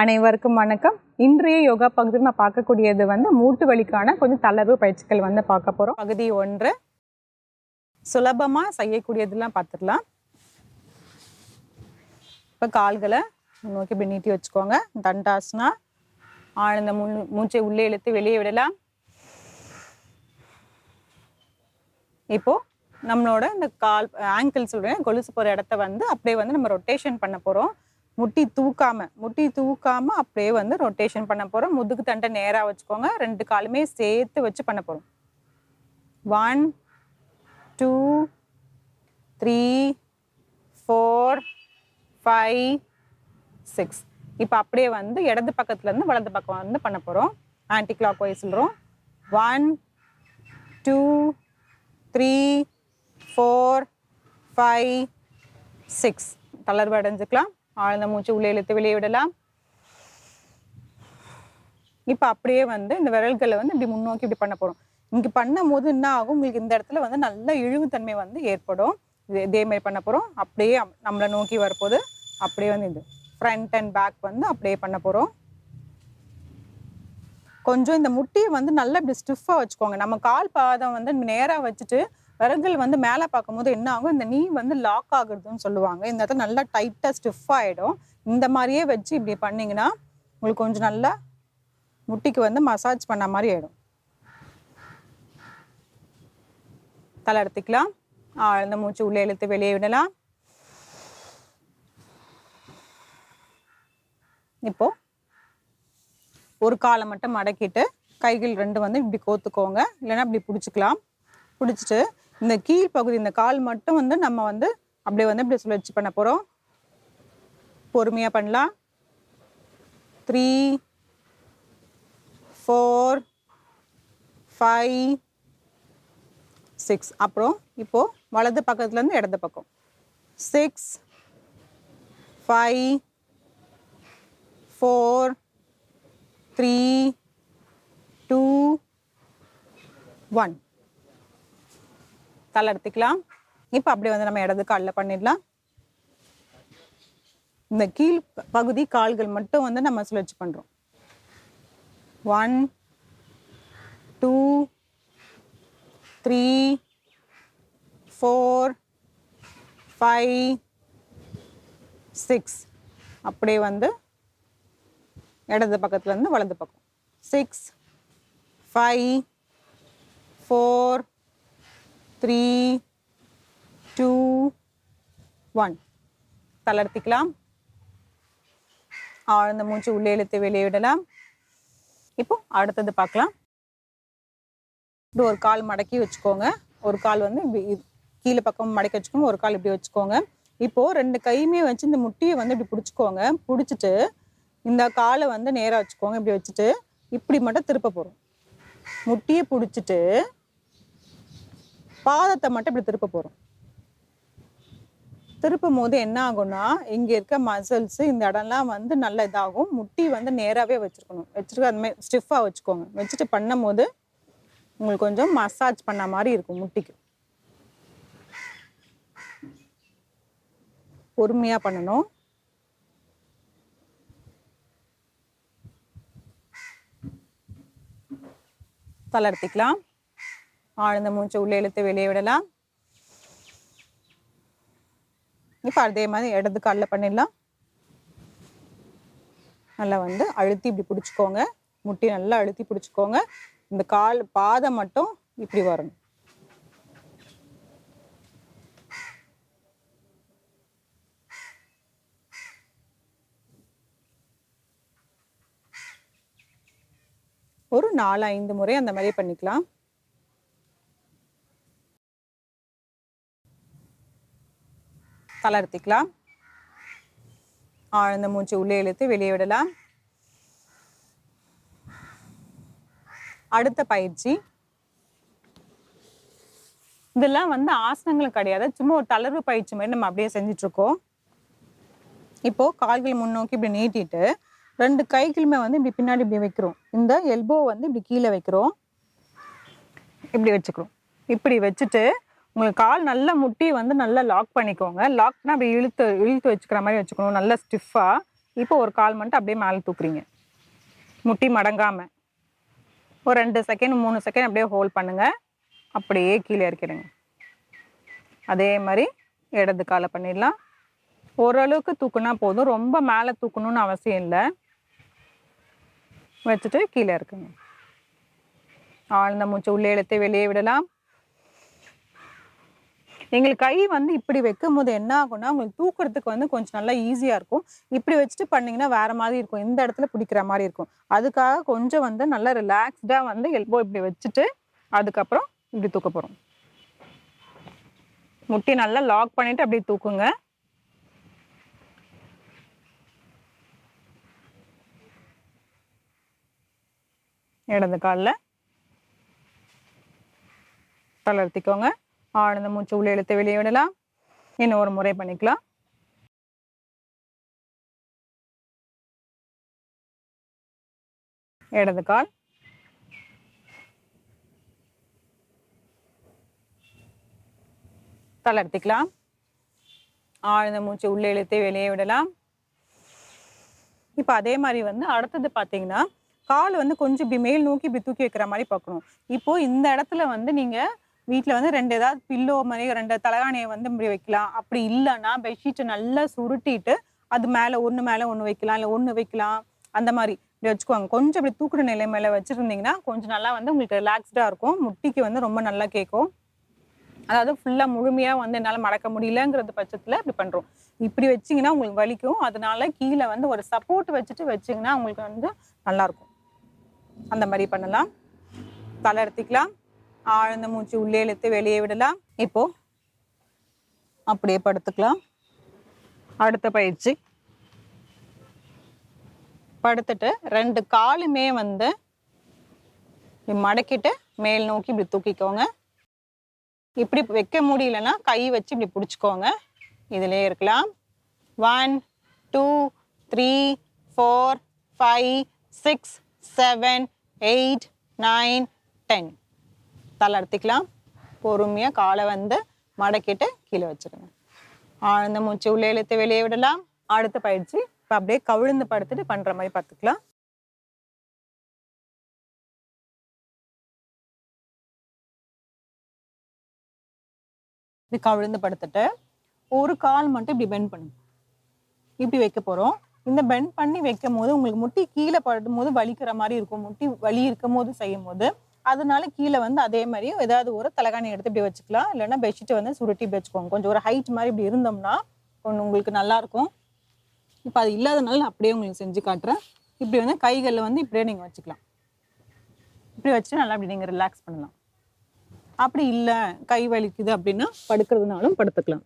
அனைவருக்கும் வணக்கம். இன்றைய யோகா பகுதியில் நான் பார்க்கக்கூடியது வந்து மூட்டு வலிக்கான கொஞ்சம் தளர்வு பயிற்சிகள் வந்து பார்க்க போகிறோம் பகுதி ஒன்று. சுலபமாக செய்யக்கூடியதெல்லாம் பார்த்துடலாம். இப்போ கால்களை நோக்கி இப்படி நீட்டி வச்சுக்கோங்க. தண்டாசனா ஆழ்ந்த மூ மூச்சை உள்ளே இழுத்து வெளியே விடலாம். இப்போ நம்மளோட இந்த கால் ஆங்கிள் சொல்கிறேன் கொலுசு போகிற இடத்த வந்து அப்படியே வந்து நம்ம ரொட்டேஷன் பண்ண போகிறோம் முட்டி தூக்காம முட்டி தூக்காம அப்படியே வந்து ரொட்டேஷன் பண்ண போகிறோம் முதுகு தண்டை நேராக வச்சுக்கோங்க. ரெண்டு காலுமே சேர்த்து வச்சு பண்ண போகிறோம் one two three four five six இப்போ அப்படியே வந்து இடது பக்கத்துலேருந்து வலது பக்கம் வந்து பண்ண போகிறோம் ஆன்டி கிளாக் வைஸ் சொல்கிறோம் one two three four five six தளர்வு அடைஞ்சுக்கலாம். ஆழ்ந்த மூச்சு உள்ளே இழுத்து வெளியே விடலாம். இப்போ அப்படியே வந்து இந்த விரல்களை வந்து இப்படி முன்னோக்கி இப்படி பண்ண போகிறோம் இங்கே பண்ணும் போது என்ன ஆகும்? உங்களுக்கு இந்த இடத்துல வந்து நல்ல இழிவுத்தன்மை வந்து ஏற்படும். இது இதே மாதிரி பண்ண போகிறோம் அப்படியே நம்மளை நோக்கி வரப்போது அப்படியே வந்து இது ஃப்ரண்ட் அண்ட் பேக் வந்து அப்படியே பண்ண போகிறோம் கொஞ்சம் இந்த முட்டியை வந்து நல்லா இப்படி ஸ்டிஃபாக வச்சுக்கோங்க. நம்ம கால் பாதம் வந்து நேராக வச்சுட்டு விரல்கள் வந்து மேலே பார்க்கும்போது என்ன ஆகும்? இந்த நீ வந்து லாக் ஆகுறதுன்னு சொல்லுவாங்க. இந்த இடத்துல நல்லா டைட்டாக ஸ்டிஃப் ஆகிடும் இந்த மாதிரியே வச்சு இப்படி பண்ணிங்கன்னா உங்களுக்கு கொஞ்சம் நல்லா முட்டிக்கு வந்து மசாஜ் பண்ண மாதிரி ஆகிடும் தலை எடுத்துக்கலாம். ஆழ்ந்த மூச்சு உள்ளே இழுத்து வெளியே விடலாம். இப்போ ஒரு காலை மட்டும் மடக்கிட்டு கைகள் ரெண்டு வந்து இப்படி கோத்துக்கோங்க. இல்லைன்னா இப்படி பிடிச்சிக்கலாம். பிடிச்சிட்டு இந்த கீழ் பகுதி இந்த கால் மட்டும் வந்து நம்ம வந்து அப்படியே வந்து இப்படி சுழற்சி பண்ண போகிறோம் பொறுமையாக பண்ணலாம். த்ரீ ஃபோர் ஃபைவ் சிக்ஸ் அப்புறம் இப்போது வலது பக்கத்துலேருந்து இடது பக்கம். Six five four three two one தலை எடுத்துக்கலாம். இப்போ அப்படியே வந்து நம்ம இடது காலில் பண்ணிடலாம். இந்த கீழ் பகுதி கால்கள் மட்டும் வந்து நம்ம சுழற்சி பண்ணுறோம் one two three four five six அப்படியே வந்து இடது பக்கத்துலேருந்து வலது பக்கம். Six five four three two one தளர்த்திக்கலாம். ஆழ்ந்த மூச்சு உள்ளே இழுத்து வெளியே விடலாம். இப்போ அடுத்தது பார்க்கலாம். இப்படி ஒரு கால் மடக்கி வச்சுக்கோங்க. ஒரு கால் வந்து இப்படி கீழே பக்கம் மடக்கி வச்சுக்கோங்க. ஒரு கால் இப்படி வச்சுக்கோங்க. இப்போ ரெண்டு கையுமே வச்சு இந்த முட்டியை வந்து இப்படி பிடிச்சிக்கோங்க. பிடிச்சிட்டு இந்த காலை வந்து நேராக வச்சுக்கோங்க. இப்படி வச்சுட்டு இப்படி மட்டும் திருப்ப போகிறோம் முட்டியை பிடிச்சிட்டு பாதத்தை மட்டும் இப்படி திருப்ப போகிறோம் திருப்பும் போது என்ன ஆகும்னா இங்கே இருக்க மசில்ஸ் இந்த இடம்லாம் வந்து நல்ல இதாகும். முட்டி வந்து நேராகவே வச்சுருக்கணும். வச்சுருக்க அந்த மாதிரி ஸ்டிஃபாக வச்சுக்கோங்க. வச்சுட்டு பண்ணும் போது உங்களுக்கு கொஞ்சம் மசாஜ் பண்ண மாதிரி இருக்கும் முட்டிக்கு. பொறுமையாக பண்ணணும். தளர்த்திக்கலாம் ஆழ்ந்த மூச்சு உள்ளே இழுத்து வெளியே விடலாம். இப்போ அதே மாதிரி இடது காலில் பண்ணிடலாம். நல்லா வந்து அழுத்தி இப்படி பிடிச்சிக்கோங்க. முட்டி நல்லா அழுத்தி பிடிச்சிக்கோங்க. இந்த கால் பாதம் மட்டும் இப்படி வரணும். ஒரு நாலு ஐந்து முறை அந்த மாதிரி பண்ணிக்கலாம். தளர்த்திக்கலாம் ஆழ்ந்த மூச்சு உள்ளே இழுத்து வெளியே விடலாம். அடுத்த பயிற்சி. இதெல்லாம் வந்து ஆசனங்கள் கிடையாது. சும்மா ஒரு தளர்வு பயிற்சி மாதிரி நம்ம அப்படியே செஞ்சுட்டு இருக்கோம் இப்போ கால்கள் முன்னோக்கி இப்படி நீட்டிட்டு ரெண்டு கைகளுமே வந்து இப்படி பின்னாடி இப்படி வைக்கிறோம். இந்த எல்போ வந்து இப்படி கீழே வைக்கிறோம். இப்படி வச்சுக்கிறோம். இப்படி வச்சுட்டு உங்களுக்கு கால் நல்லா முட்டி வந்து நல்லா லாக் பண்ணிக்கோங்க. லாக்னா அப்படி இழுத்து இழுத்து வச்சுக்கிற மாதிரி வச்சுக்கணும். நல்லா ஸ்டிஃபாக இப்போ ஒரு கால் மட்டும் அப்படியே மேலே தூக்குறீங்க. முட்டி மடங்காமல் ஒரு ரெண்டு செகண்ட் மூணு செகண்ட் அப்படியே ஹோல்ட் பண்ணுங்கள் அப்படியே கீழே இறக்கிடுங்க. அதே மாதிரி இடது காலை பண்ணிடலாம். ஓரளவுக்கு தூக்குனா போதும். ரொம்ப மேலே தூக்கணும்னு அவசியம் இல்லை. வச்சுட்டு கீழே இருக்குங்க ஆழ்ந்த மூச்சு உள்ளே இழுத்து வெளியே விடலாம். எங்களுக்கு கை வந்து இப்படி வைக்கும் போது என்ன ஆகும்னா உங்களுக்கு தூக்குறதுக்கு வந்து கொஞ்சம் நல்லா ஈஸியாக இருக்கும். இப்படி வச்சுட்டு பண்ணீங்கன்னா வேற மாதிரி இருக்கும். இந்த இடத்துல பிடிக்கிற மாதிரி இருக்கும். அதுக்காக கொஞ்சம் வந்து நல்லா ரிலாக்ஸ்டாக வந்து எல்போ இப்படி வச்சுட்டு அதுக்கப்புறம் இப்படி தூக்க போகிறோம் முட்டி நல்லா லாக் பண்ணிட்டு அப்படியே தூக்குங்க. இடது காலில் தளர்த்திக்கோங்க ஆழ்ந்த மூச்சு உள்ள இழுத்து வெளியே விடலாம். இன்னும் ஒரு முறை பண்ணிக்கலாம். இடது கால். தளர்த்திக்கலாம். ஆழ்ந்த மூச்சு உள்ளே இழுத்து வெளியே விடலாம். இப்போ அதே மாதிரி வந்து அடுத்தது பார்த்தீங்கன்னா கால் வந்து கொஞ்சம் இப்படி மேல் நோக்கி இப்படி தூக்கி வைக்கிற மாதிரி பார்க்கணும். இப்போ இந்த இடத்துல வந்து நீங்க வீட்டில் வந்து ரெண்டு ஏதாவது பில்லோ மாதிரி ரெண்டு தலகாணியை வந்து இப்படி வைக்கலாம். அப்படி இல்லைன்னா பெட்ஷீட்டை நல்லா சுருட்டிட்டு அது மேலே ஒன்று மேலே ஒன்று வைக்கலாம் இல்லை ஒன்று வைக்கலாம். அந்த மாதிரி. இப்படி வச்சுக்குவாங்க கொஞ்சம் இப்படி தூக்குற நிலை மேலே வச்சுருந்தீங்கன்னா கொஞ்சம் நல்லா வந்து உங்களுக்கு ரிலாக்ஸ்டாக இருக்கும். முட்டிக்கு வந்து ரொம்ப நல்லா கேட்கும். அதாவது ஃபுல்லாக முழுமையாக வந்து என்னால் மடக்க முடியலங்கிறது பட்சத்தில் இப்படி பண்ணுறோம் இப்படி வச்சிங்கன்னா உங்களுக்கு வலிக்கும். அதனால கீழே வந்து ஒரு சப்போர்ட் வச்சுட்டு வச்சிங்கன்னா உங்களுக்கு வந்து நல்லாயிருக்கும் அந்த மாதிரி பண்ணலாம். தளர்த்திக்கலாம் ஆழ்ந்த மூச்சு உள்ளே இழுத்து வெளியே விடலாம். இப்போ அப்படியே படுத்துக்கலாம். அடுத்த பயிற்சி. படுத்துட்டு ரெண்டு காலுமே வந்து மடக்கிட்டு மேல் நோக்கி இப்படி தூக்கிக்கோங்க. இப்படி வைக்க முடியலன்னா கை வச்சு இப்படி பிடிச்சிக்கோங்க. இதிலே இருக்கலாம். One two three four five six seven eight nine ten தளர்த்திக்கலாம். பொறுமையாக காலை வந்து மடக்கிட்டு கீழே வச்சிருங்க. ஆழ்ந்த மூச்சு உள்ளே இழுத்து வெளியே விடலாம். அடுத்த பயிற்சி இப்போ அப்படியே கவிழ்ந்து படுத்துட்டு பண்ணுற மாதிரி பார்த்துக்கலாம். இப்படி கவிழ்ந்து படுத்துட்டு ஒரு கால் மட்டும் இப்படி பெண்ட் பண்ணுங்க. இப்படி வைக்க போறோம். இந்த பெண்ட் பண்ணி வைக்கும் போது உங்களுக்கு முட்டி கீழே படும் போது வலிக்கிற மாதிரி இருக்கும். முட்டி வலி இருக்கும் போது செய்யும் போது அதனால கீழே வந்து அதே மாதிரி ஏதாவது ஒரு தலைகாணி எடுத்து இப்படி வச்சுக்கலாம். இல்லைன்னா பெட்ஷீட்டை வந்து சுருட்டி இப்படி வச்சுக்கோங்க. கொஞ்சம் ஒரு ஹைட் மாதிரி இப்படி இருந்தோம்னா கொஞ்சம் உங்களுக்கு நல்லாயிருக்கும் இப்போ அது இல்லாதனால நான் அப்படியே உங்களுக்கு செஞ்சு காட்டுறேன். இப்படி வந்து கைகளில் வந்து இப்படியே நீங்கள் வச்சுக்கலாம். இப்படி வச்சுட்டு நல்லா இப்படி நீங்கள் ரிலாக்ஸ் பண்ணலாம். அப்படி இல்லை கை வலிக்குது அப்படின்னா படுக்கிறதுனாலும் படுத்துக்கலாம்.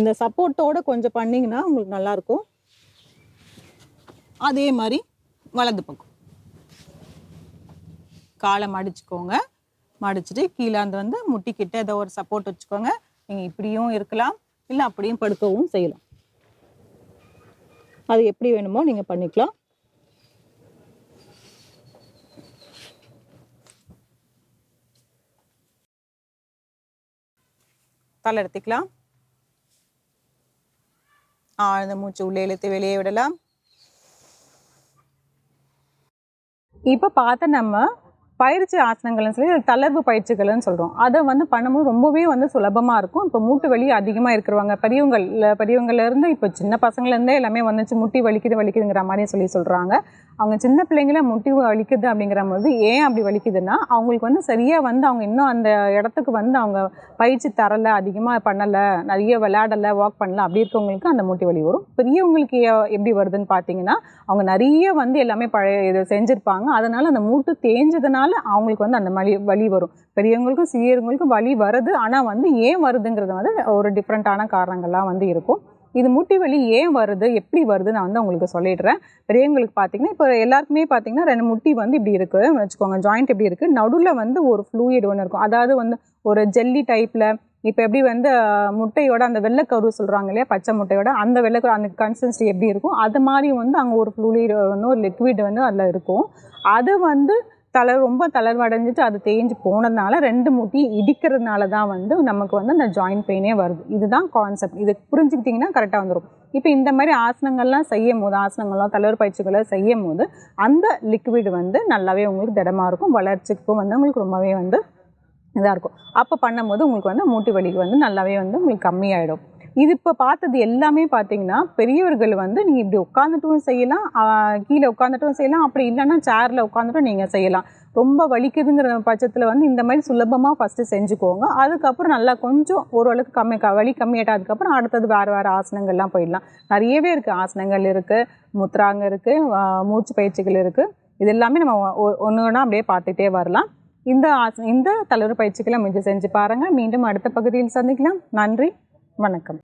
இந்த சப்போர்ட்டோட கொஞ்சம் பண்ணிங்கன்னா உங்களுக்கு நல்லாயிருக்கும் அதே மாதிரி வலது பக்கம். காலை மடிச்சுக்கோங்க. மடிச்சுட்டு கீழே அந்த வந்து முட்டிக்கிட்ட ஏதோ ஒரு சப்போர்ட் வச்சுக்கோங்க. நீங்கள் இப்படியும் இருக்கலாம். இல்லை அப்படியும் படுக்கவும் செய்யலாம். அது எப்படி வேணுமோ நீங்கள் பண்ணிக்கலாம். தலை எடுத்துக்கலாம். ஆழ்ந்த மூச்சு உள்ளே இழுத்து வெளியே விடலாம். இப்போ பார்த்த நம்ம பயிற்சி ஆசனங்கள்னு சொல்லி தளர்வு பயிற்சிகள்னு சொல்கிறோம் அதை வந்து பண்ணும்போது ரொம்பவே வந்து சுலபமாக இருக்கும். இப்போ மூட்டு வலி அதிகமாக இருக்கிறவங்க பெரியவங்கள் பெரியவங்கள்லேருந்து இப்போ சின்ன பசங்கள்லேருந்தே எல்லாமே வந்துச்சு முட்டி வலிக்குது வலிக்குதுங்கிற மாதிரி சொல்லி சொல்கிறாங்க அவங்க சின்ன பிள்ளைங்கள முட்டி வலிக்குது அப்படிங்கிற போது ஏன் அப்படி வலிக்குதுன்னா அவங்களுக்கு வந்து சரியாக வந்து அவங்க இன்னும் அந்த இடத்துக்கு வந்து அவங்க பயிற்சி தரலை அதிகமாக பண்ணலை நிறைய விளையாடலை வாக் பண்ணல அப்படி இருக்கவங்களுக்கு அந்த மூட்டி வலி வரும். பெரியவங்களுக்கு எப்படி வருதுன்னு பார்த்தீங்கன்னா அவங்க நிறைய வந்து எல்லாமே பழைய இது செஞ்சுருப்பாங்க. அதனால் அந்த மூட்டு தேஞ்சதுனால அவங்களுக்கு வந்து அந்த மாதிரி வலி வரும். பெரியவங்களுக்கும் சிறியவங்களுக்கும் வலி வருது. ஆனால் வந்து ஏன் வருதுங்கிறது வந்து ஒரு டிஃப்ரெண்ட்டான காரணங்கள்லாம் வந்து இருக்கும். இது முட்டி வலி ஏன் வருது? எப்படி வருது நான் வந்து உங்களுக்கு சொல்லிடுறேன். பெரியவங்களுக்கு பார்த்தீங்கன்னா இப்போ எல்லாருக்குமே பார்த்தீங்கன்னா ரெண்டு முட்டி வந்து இப்படி இருக்குது வச்சுக்கோங்க ஜாயிண்ட் எப்படி இருக்குது நடுவில் வந்து ஒரு ஃப்ளூயிட் ஒன்று இருக்கும். அதாவது வந்து ஒரு ஜெல்லி டைப்பில் இப்போ எப்படி வந்து முட்டையோட அந்த வெள்ளைக்கரு சொல்கிறாங்க இல்லையா? பச்சை முட்டையோட அந்த வெள்ளைக்கரு அந்த கன்சிஸ்டன்சி எப்படி இருக்கும்? அது மாதிரி வந்து அங்கே ஒரு ஃப்ளூயிட் ஒன்று ஒரு லிக்விட் வந்து அதில் இருக்கும். அது வந்து தளர் ரொம்ப தளர்வடைஞ்சிட்டு அது தேஞ்சு போனதுனால ரெண்டு முட்டி இடிக்கிறதுனால தான் வந்து நமக்கு வந்து அந்த ஜாயிண்ட் பெயினே வருது. இதுதான் கான்செப்ட் இது புரிஞ்சுக்கிட்டிங்கன்னா கரெக்டாக வந்துடும் இப்போ இந்த மாதிரி ஆசனங்கள்லாம் செய்யும் போது ஆசனங்கள்லாம் தளர் பயிற்சிகளை செய்யும் போது அந்த லிக்விட் வந்து நல்லாவே உங்களுக்கு திடமாக இருக்கும். வளர்ச்சிக்கும் வந்து உங்களுக்கு ரொம்பவே வந்து இதாக இருக்கும். அப்போ பண்ணும்போது உங்களுக்கு வந்து மூட்டு வலிக்கு வந்து நல்லாவே வந்து உங்களுக்கு கம்மியாயிடும். இது இப்போ பார்த்தது எல்லாமே பார்த்தீங்கன்னா பெரியவர்கள் வந்து நீங்கள் இப்படி உட்காந்துட்டும் செய்யலாம். கீழே உட்காந்துட்டும் செய்யலாம். அப்படி இல்லைன்னா சேரில் உட்காந்துட்டும் நீங்கள் செய்யலாம். ரொம்ப வலிக்குதுங்கிற பட்சத்தில் வந்து இந்த மாதிரி சுலபமாக ஃபஸ்ட்டு செஞ்சுக்கோங்க. அதுக்கப்புறம் நல்லா கொஞ்சம் ஓரளவுக்கு கம்மி க வலி கம்மியாட்டதுக்கப்புறம் அடுத்தது வேறு வேறு ஆசனங்கள்லாம் போயிடலாம். நிறையவே இருக்குது ஆசனங்கள் இருக்குது முத்ராங்க இருக்குது மூச்சு பயிற்சிகள் இருக்குது இது எல்லாமே நம்ம ஒன்று ஒன்றா அப்படியே பார்த்துட்டே வரலாம். இந்த ஆசன இந்த தளர்வு பயிற்சிகளை முயற்சி செஞ்சு பாருங்கள் மீண்டும் அடுத்த பகுதியில் சந்திக்கலாம். நன்றி. வணக்கம்.